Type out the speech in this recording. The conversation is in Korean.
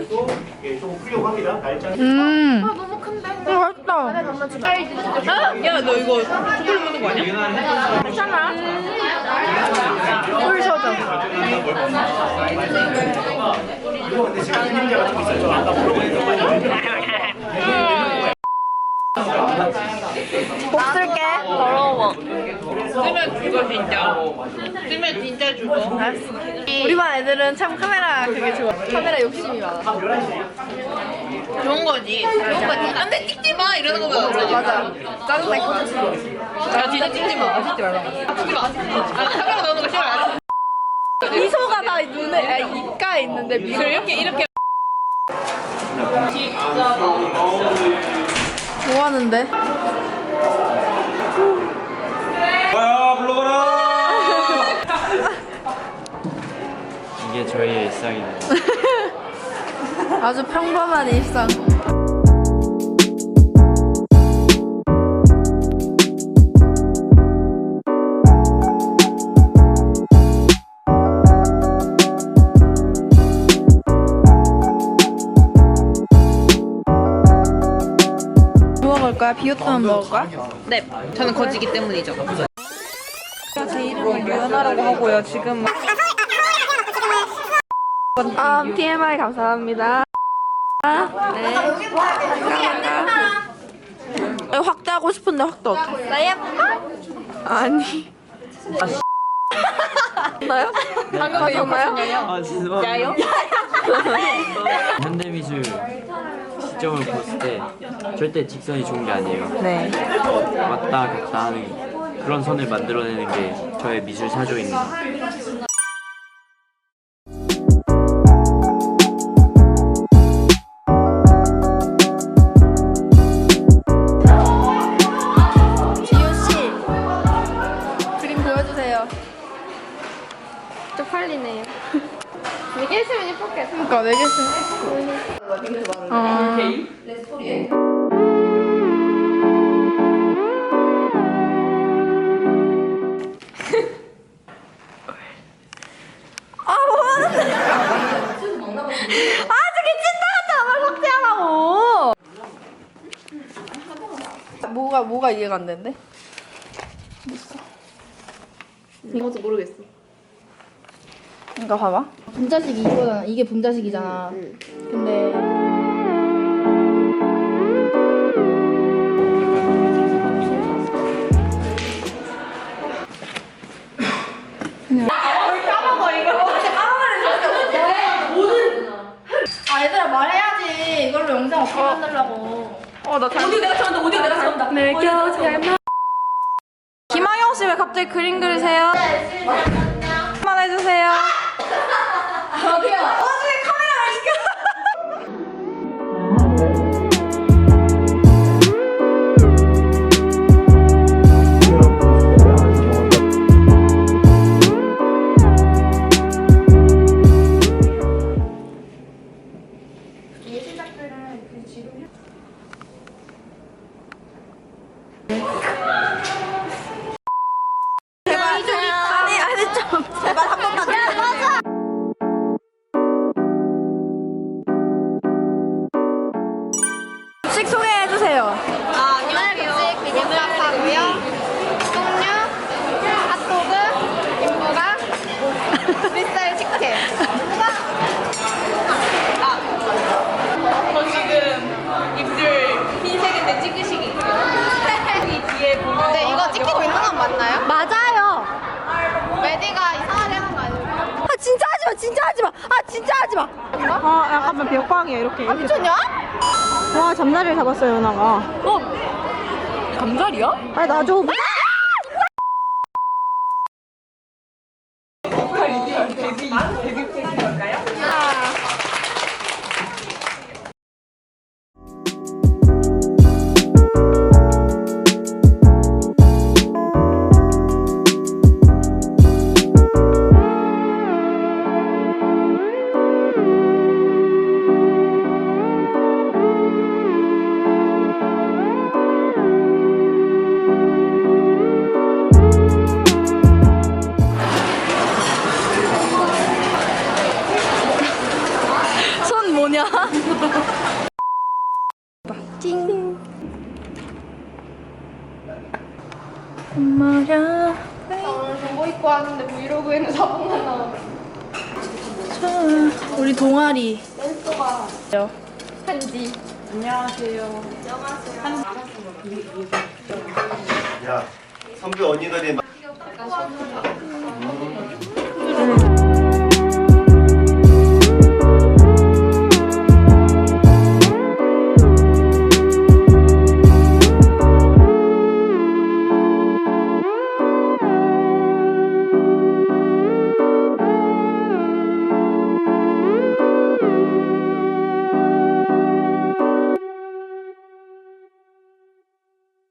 생각해도 예, 좀 훌륭합니다. 날짜. 음. 아 너무 큰데. 맛있다. 야 너 이거 초콜릿 먹는 거 아니야? 괜찮아. 물 젖어. 이거 근데 지금 이민자가 좀 있어요. 저 아까 물어보니까 많이 복쓸게. 더러워. 쓰면 죽어 진짜. 쓰면 진짜 죽어. 우리 반 애들은 참 카메라 그게 좋아. 카메라 욕심이 많아. 좋은 거지. 좋은 거지. 안돼 찍지 마 이러는 거면 맞아. 짜증나 있고. 아 진짜 찍지 마. 찍지 말라. 찍지 마. 아 카메라 넣는 거 싫어. 미소가 다 눈에 아, 입가에 있는데 미소 이렇게 이렇게. 뭐 하는데? 야 불러봐라 이게 저희의 일상입니다 아주 평범한 일상. 거야? 비오트만 먹을 거야? 네, 저는 거지기 때문이죠. 제 이름은 류연아라고 하고요. 지금 아, TMI 감사합니다. 네. 감사합니다. 이거 확대 하고 싶은데 확대 어떻게? 나 예뻐? 아니. 나요? 방금 배웠나요? 아 진짜 야요? 현대미술 시점을 봤을 때 절대 직선이 좋은 게 아니에요 네. 왔다 갔다 하는 그런 선을 만들어내는 게 저의 미술 사조입니다 지효 씨. 그림 보여주세요. 쪽팔리네요. 이게 있으면 예뻤겠다. 그러니까 네 개씩. 어. 아, 뭐? 아. 말 확대하라고. 뭐가, 뭐가 이해가 안 되는데? 이것도 모르겠어. 이거 봐봐. 분자식이 이거잖아. 이게 분자식이잖아. 근데 아 얘들아 말해야지. 이걸로 영상 어떻게 만들려고. 어, 나 잘. 오디오 내가 잘한다. 오디오 내가 잘한다. 내 곁에 김하영 씨 왜 갑자기 그림 그리세요? 한번 해주세요. 저기요. 나중에 카메라를 시켜. 제발. 맞나요? 맞아요. 메디가 이상하게 하는 거 아니에요? 아 진짜 하지 마. 진짜 하지 마. 아 진짜 하지 마. 아, 약간 벽광이야 이렇게. 아, 미쳤냐? 와, 잠자리를 잡았어요, 연아가. 감자리야? 아, 나 좀. 말야 나 오늘 정보 입고 왔는데 브이로그에는 사복만 나와. 우리 동아리 댄서가 한지. 안녕하세요. 안녕하세요. 야, 성규 언니들이